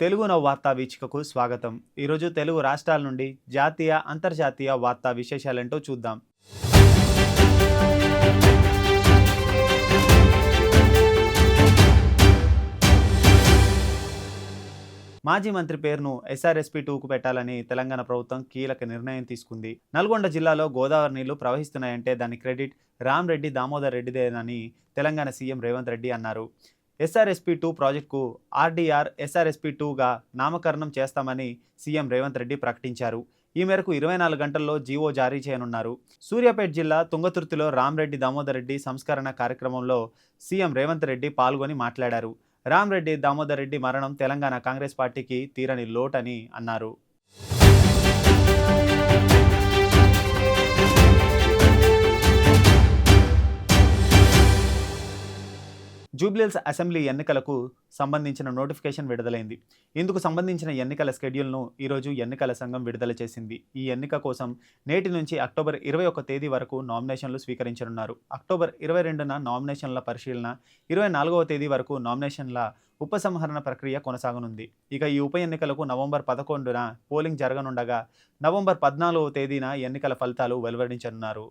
తెలుగు నవ వార్తా వీక్షకకు స్వాగతం. ఈరోజు తెలుగు రాష్ట్రాల నుండి జాతీయ అంతర్జాతీయ వార్తా విశేషాలేంటో చూద్దాం. మాజీ మంత్రి పేరును ఎస్ఆర్ఎస్పీ టూకు పెట్టాలని తెలంగాణ ప్రభుత్వం కీలక నిర్ణయం తీసుకుంది. నల్గొండ జిల్లాలో గోదావరి నీళ్ళు ప్రవహిస్తున్నాయంటే దాని క్రెడిట్ రామ్ రెడ్డి దామోదర్ రెడ్డిదేనని తెలంగాణ సీఎం రేవంత్ రెడ్డి అన్నారు. ఎస్ఆర్ఎస్పీ టూ ప్రాజెక్టుకు ఆర్డీఆర్ ఎస్ఆర్ఎస్పీ టూగా నామకరణం చేస్తామని సీఎం రేవంత్ రెడ్డి ప్రకటించారు. ఈ మేరకు ఇరవై నాలుగు గంటల్లో జీవో జారీ చేయనున్నారు. సూర్యాపేట జిల్లా తుంగతుర్తిలో రామ్రెడ్డి దామోదర్ రెడ్డి సంస్కరణ కార్యక్రమంలో సీఎం రేవంత్ రెడ్డి పాల్గొని మాట్లాడారు. రామ్రెడ్డి దామోదర్ రెడ్డి మరణం తెలంగాణ కాంగ్రెస్ పార్టీకి తీరని లోటని అన్నారు. జూబ్లీల్స్ అసెంబ్లీ ఎన్నికలకు సంబంధించిన నోటిఫికేషన్ విడుదలైంది. ఇందుకు సంబంధించిన ఎన్నికల షెడ్యూల్ను ఈరోజు ఎన్నికల సంఘం విడుదల చేసింది. ఈ ఎన్నిక కోసం నేటి నుంచి అక్టోబర్ ఇరవై ఒక తేదీ వరకు నామినేషన్లు స్వీకరించనున్నారు. అక్టోబర్ ఇరవై రెండున నామినేషన్ల పరిశీలన ఇరవై నాలుగవ తేదీ వరకు నామినేషన్ల ఉపసంహరణ ప్రక్రియ కొనసాగనుంది. ఇక ఈ ఉప ఎన్నికలకు నవంబర్ పదకొండున పోలింగ్ జరగనుండగా నవంబర్ పద్నాలుగవ తేదీన ఎన్నికల ఫలితాలు వెలువడించనున్నారు.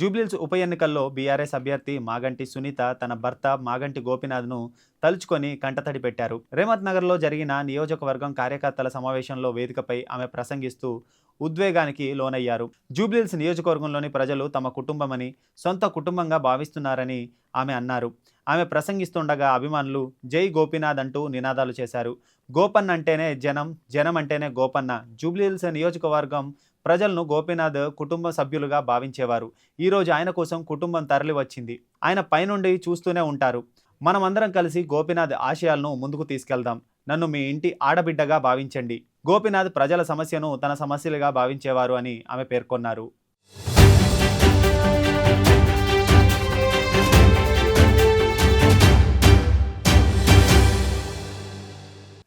జూబ్లీల్స్ ఉప ఎన్నికల్లో బీఆర్ఎస్ అభ్యర్థి మాగంటి సునీత తన భర్త మాగంటి గోపినాథ్ను తలుచుకొని కంటతడి పెట్టారు. రేమత్ నగర్లో జరిగిన నియోజకవర్గం కార్యకర్తల సమావేశంలో వేదికపై ఆమె ప్రసంగిస్తూ ఉద్వేగానికి లోనయ్యారు. జూబ్లీల్స్ నియోజకవర్గంలోని ప్రజలు తమ కుటుంబమని సొంత కుటుంబంగా భావిస్తున్నారని ఆమె అన్నారు. ఆమె ప్రసంగిస్తుండగా అభిమానులు జై గోపీనాథ్ అంటూ నినాదాలు చేశారు. గోపన్న అంటేనే జనం జనం అంటేనే గోపన్న. జూబ్లీహిల్స్ నియోజకవర్గం ప్రజలను గోపీనాథ్ కుటుంబ సభ్యులుగా భావించేవారు. ఈరోజు ఆయన కోసం కుటుంబం తరలి వచ్చింది. ఆయన పైనుండి చూస్తూనే ఉంటారు. మనమందరం కలిసి గోపీనాథ్ ఆశయాలను ముందుకు తీసుకెళ్దాం. నన్ను మీ ఇంటి ఆడబిడ్డగా భావించండి. గోపీనాథ్ ప్రజల సమస్యను తన సమస్యలుగా భావించేవారు అని ఆమె పేర్కొన్నారు.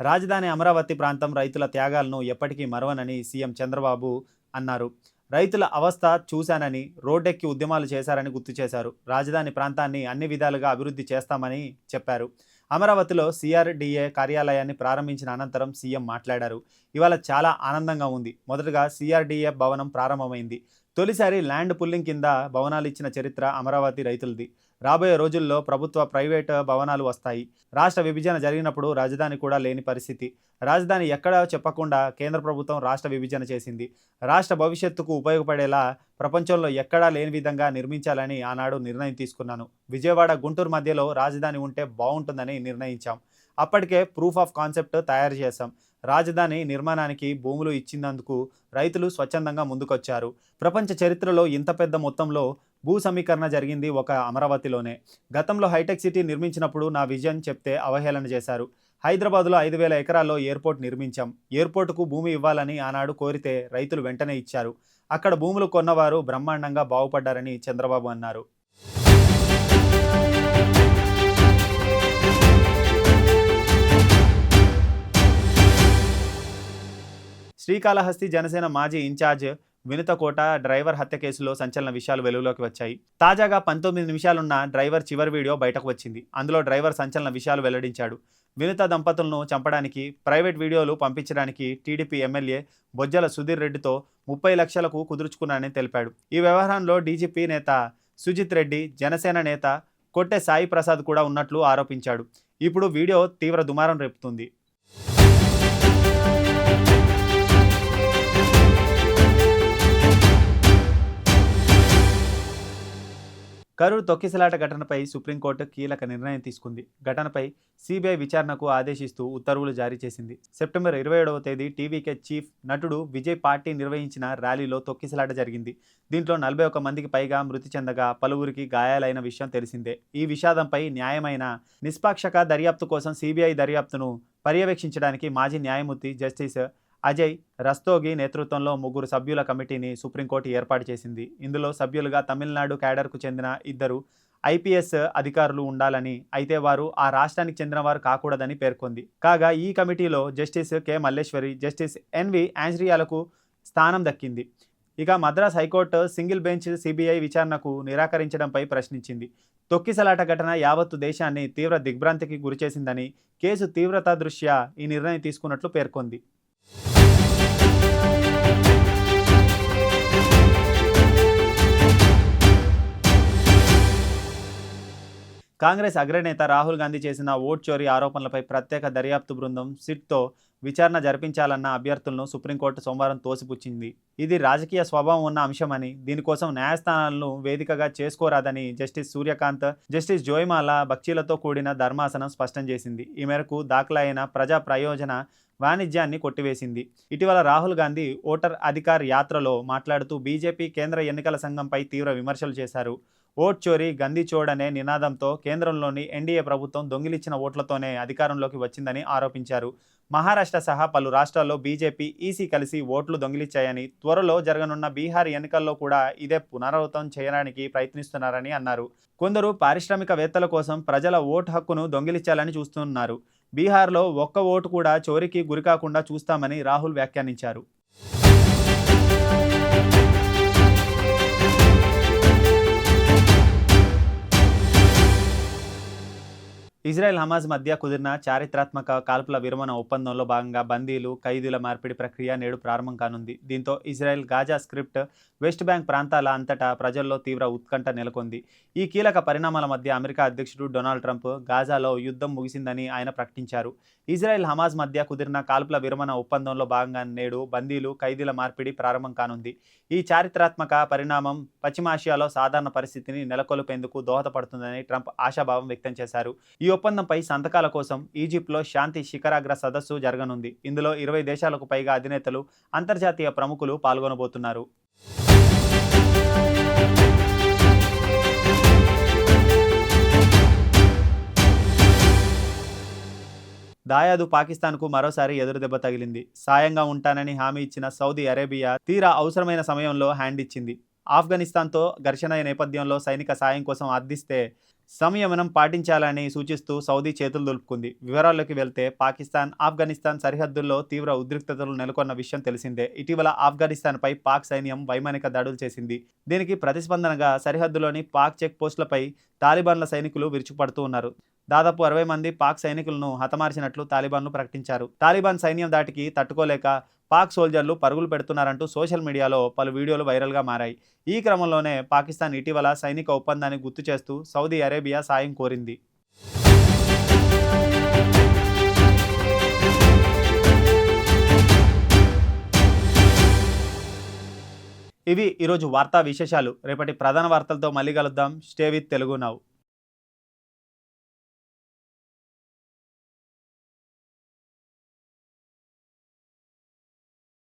రాజధాని అమరావతి ప్రాంతం రైతుల త్యాగాలను ఎప్పటికీ మరవనని సీఎం చంద్రబాబు అన్నారు. రైతుల అవస్థ చూశానని రోడ్డెక్కి ఉద్యమాలు చేశారని గుర్తు చేశారు. రాజధాని ప్రాంతాన్ని అన్ని విధాలుగా అభివృద్ధి చేస్తామని చెప్పారు. అమరావతిలో సిఆర్డిఏ కార్యాలయాన్ని ప్రారంభించిన అనంతరం సీఎం మాట్లాడారు. ఇవాళ చాలా ఆనందంగా ఉంది. మొదటగా సిఆర్డిఏ భవనం ప్రారంభమైంది. తొలిసారి ల్యాండ్ పుల్లింగ్ కింద భవనాలు ఇచ్చిన చరిత్ర అమరావతి రైతులది. రాబోయే రోజుల్లో ప్రభుత్వ ప్రైవేట్ భవనాలు వస్తాయి. రాష్ట్ర విభజన జరిగినప్పుడు రాజధాని కూడా లేని పరిస్థితి. రాజధాని ఎక్కడా చెప్పకుండా కేంద్ర ప్రభుత్వం రాష్ట్ర విభజన చేసింది. రాష్ట్ర భవిష్యత్తుకు ఉపయోగపడేలా ప్రపంచంలో ఎక్కడా లేని విధంగా నిర్మించాలని ఆనాడు నిర్ణయం తీసుకున్నాను. విజయవాడ గుంటూరు మధ్యలో రాజధాని ఉంటే బాగుంటుందని నిర్ణయించాం. అప్పటికే ప్రూఫ్ ఆఫ్ కాన్సెప్ట్ తయారు చేశాం. రాజధాని నిర్మాణానికి భూములు ఇచ్చినందుకు రైతులు స్వచ్ఛందంగా ముందుకొచ్చారు. ప్రపంచ చరిత్రలో ఇంత పెద్ద మొత్తంలో భూ సమీకరణ జరిగింది ఒక అమరావతిలోనే. గతంలో హైటెక్ సిటీ నిర్మించినప్పుడు నా విజన్ చెప్తే అవహేళన చేశారు. హైదరాబాద్లో ఐదు వేల ఎకరాల్లో ఎయిర్పోర్ట్ నిర్మించాం. ఎయిర్పోర్టుకు భూమి ఇవ్వాలని ఆనాడు కోరితే రైతులు వెంటనే ఇచ్చారు. అక్కడ భూములు కొన్నవారు బ్రహ్మాండంగా బాగుపడ్డారని చంద్రబాబు అన్నారు. శ్రీకాళహస్తి జనసేన మాజీ ఇన్ఛార్జ్ వినుతకోట డ్రైవర్ హత్య కేసులో సంచలన విషయాలు వెలుగులోకి వచ్చాయి. తాజాగా పంతొమ్మిది నిమిషాలున్న డ్రైవర్ చివరి వీడియో బయటకు వచ్చింది. అందులో డ్రైవర్ సంచలన విషయాలు వెల్లడించాడు. వినుత దంపతులను చంపడానికి ప్రైవేట్ వీడియోలు పంపించడానికి టీడీపీ ఎమ్మెల్యే బొజ్జల సుధీర్ రెడ్డితో ముప్పై లక్షలకు కుదుర్చుకున్నానని తెలిపాడు. ఈ వ్యవహారంలో డీజీపీ నేత సుజిత్ రెడ్డి జనసేన నేత కొట్టె సాయి ప్రసాద్ కూడా ఉన్నట్లు ఆరోపించాడు. ఇప్పుడు వీడియో తీవ్ర దుమారం రేపుతుంది. కరూరు తొక్కిసలాట ఘటనపై సుప్రీంకోర్టు కీలక నిర్ణయం తీసుకుంది. ఘటనపై సిబిఐ విచారణకు ఆదేశిస్తూ ఉత్తర్వులు జారీ చేసింది. సెప్టెంబర్ ఇరవై ఏడవ తేదీ టీవీకే చీఫ్ నటుడు విజయ్ పార్టీ నిర్వహించిన ర్యాలీలో తొక్కిసలాట జరిగింది. దీంట్లో నలభై ఒక మందికి పైగా మృతి చెందగా పలువురికి గాయాలైన విషయం తెలిసిందే. ఈ విషాదంపై న్యాయమైన నిష్పాక్షక దర్యాప్తు కోసం సిబిఐ దర్యాప్తును పర్యవేక్షించడానికి మాజీ న్యాయమూర్తి జస్టిస్ అజయ్ రస్తోగి నేతృత్వంలో ముగ్గురు సభ్యుల కమిటీని సుప్రీంకోర్టు ఏర్పాటు చేసింది. ఇందులో సభ్యులుగా తమిళనాడు క్యాడర్కు చెందిన ఇద్దరు ఐపీఎస్ అధికారులు ఉండాలని అయితే వారు ఆ రాష్ట్రానికి చెందినవారు కాకూడదని పేర్కొంది. కాగా ఈ కమిటీలో justice K. Malleswari justice NV ఆంజ్రియాలకు స్థానం దక్కింది. ఇక Madras high court single bench CBI విచారణకు నిరాకరించడంపై ప్రశ్నించింది. తొక్కిసలాట ఘటన యావత్తు దేశాన్ని తీవ్ర దిగ్భ్రాంతికి గురిచేసిందని కేసు తీవ్రత దృష్ట్యా ఈ నిర్ణయం తీసుకున్నట్లు పేర్కొంది. కాంగ్రెస్ అగ్రనేత రాహుల్ గాంధీ చేసిన ఓట్ చోరీ ఆరోపణలపై ప్రత్యేక దర్యాప్తు బృందం సిట్తో విచారణ జరిపించాలన్న అభ్యర్థులను సుప్రీంకోర్టు సోమవారం తోసిపుచ్చింది. ఇది రాజకీయ స్వభావం ఉన్న అంశమని దీనికోసం న్యాయస్థానాలను వేదికగా చేసుకోరాదని జస్టిస్ సూర్యకాంత్ జస్టిస్ జోయిమాల బక్షీలతో కూడిన ధర్మాసనం స్పష్టం చేసింది. ఈ మేరకు దాఖలైన ప్రజా ప్రయోజన వాణిజ్యాన్ని కొట్టివేసింది. ఇటీవల రాహుల్ గాంధీ ఓటర్ అధికార్ యాత్రలో మాట్లాడుతూ బీజేపీ కేంద్ర ఎన్నికల సంఘంపై తీవ్ర విమర్శలు చేశారు. ఓట్ చోరీ గంది చోడ్ అనే నినాదంతో కేంద్రంలోని ఎన్డీఏ ప్రభుత్వం దొంగిలిచ్చిన ఓట్లతోనే అధికారంలోకి వచ్చిందని ఆరోపించారు. మహారాష్ట్ర సహా పలు రాష్ట్రాల్లో బీజేపీ ఈసీ కలిసి ఓట్లు దొంగిలిచ్చాయని త్వరలో జరగనున్న బీహార్ ఎన్నికల్లో కూడా ఇదే పునరావృతం చేయడానికి ప్రయత్నిస్తున్నారని అన్నారు. కొందరు పారిశ్రామికవేత్తల కోసం ప్రజల ఓటు హక్కును దొంగిలించాలని చూస్తున్నారు. బీహార్లో ఒక్క ఓటు కూడా చోరీకి గురికాకుండా చూస్తామని రాహుల్ వ్యాఖ్యానించారు. ఇజ్రాయెల్ హమాజ్ మధ్య కుదిరిన చారిత్రాత్మక కాల్పుల విరమణ ఒప్పందంలో భాగంగా బందీలు ఖైదీల మార్పిడి ప్రక్రియ నేడు ప్రారంభం కానుంది. దీంతో Israel Gaza strip West Bank ప్రాంతాల అంతటా ప్రజల్లో తీవ్ర ఉత్కంఠ నెలకొంది. ఈ కీలక పరిణామాల మధ్య అమెరికా అధ్యక్షుడు డొనాల్డ్ ట్రంప్ గాజాలో యుద్ధం ముగిసిందని ఆయన ప్రకటించారు. ఇజ్రాయెల్ హమాజ్ మధ్య కుదిరిన కాల్పుల విరమణ ఒప్పందంలో భాగంగా నేడు బందీలు ఖైదీల మార్పిడి ప్రారంభం కానుంది. ఈ చారిత్రాత్మక పరిణామం పశ్చిమాసియాలో సాధారణ పరిస్థితిని నెలకొల్పేందుకు దోహదపడుతుందని ట్రంప్ ఆశాభావం వ్యక్తం చేశారు. ఈ ఒప్పందంపై సంతకాల కోసం ఈజిప్ట్లో శాంతి శిఖరాగ్ర సదస్సు జరగనుంది. ఇందులో ఇరవై దేశాలకు పైగా అధినేతలు అంతర్జాతీయ ప్రముఖులు పాల్గొనబోతున్నారు. దాయాదు పాకిస్తాన్కు మరోసారి ఎదురుదెబ్బ తగిలింది. సాయంగా ఉంటానని హామీ ఇచ్చిన సౌదీ అరేబియా తీరా అవసరమైన సమయంలో హ్యాండ్ ఇచ్చింది. ఆఫ్ఘనిస్తాన్తో ఘర్షణ నేపథ్యంలో సైనిక సాయం కోసం అర్థిస్తే సంయమనం పాటించాలని సూచిస్తూ సౌదీ చేతులు దులుపుకుంది. వివరాల్లోకి వెళ్తే పాకిస్తాన్ ఆఫ్ఘనిస్తాన్ సరిహద్దుల్లో తీవ్ర ఉద్రిక్తతలు నెలకొన్న విషయం తెలిసిందే. ఇటీవల ఆఫ్ఘనిస్తాన్పై పాక్ సైన్యం వైమానిక దాడులు చేసింది. దీనికి ప్రతిస్పందనగా సరిహద్దులోని పాక్ చెక్ పోస్టులపై తాలిబాన్ల సైనికులు విరుచుకుపడుతూ ఉన్నారు. దాదాపు అరవై మంది పాక్ సైనికులను హతమార్చినట్లు తాలిబాన్లు ప్రకటించారు. తాలిబాన్ సైన్యం దాటికి తట్టుకోలేక పాక్ సోల్జర్లు పరుగులు పెడుతున్నారంటూ సోషల్ మీడియాలో పలు వీడియోలు వైరల్గా మారాయి. ఈ క్రమంలోనే పాకిస్తాన్ ఇటీవల సైనిక ఒప్పందాన్ని గుర్తు చేస్తూ సౌదీ అరేబియా సాయం కోరింది. ఇవి ఈరోజు వార్తా విశేషాలు. రేపటి ప్రధాన వార్తలతో మళ్ళీ కలుద్దాం. Stay with Telugu now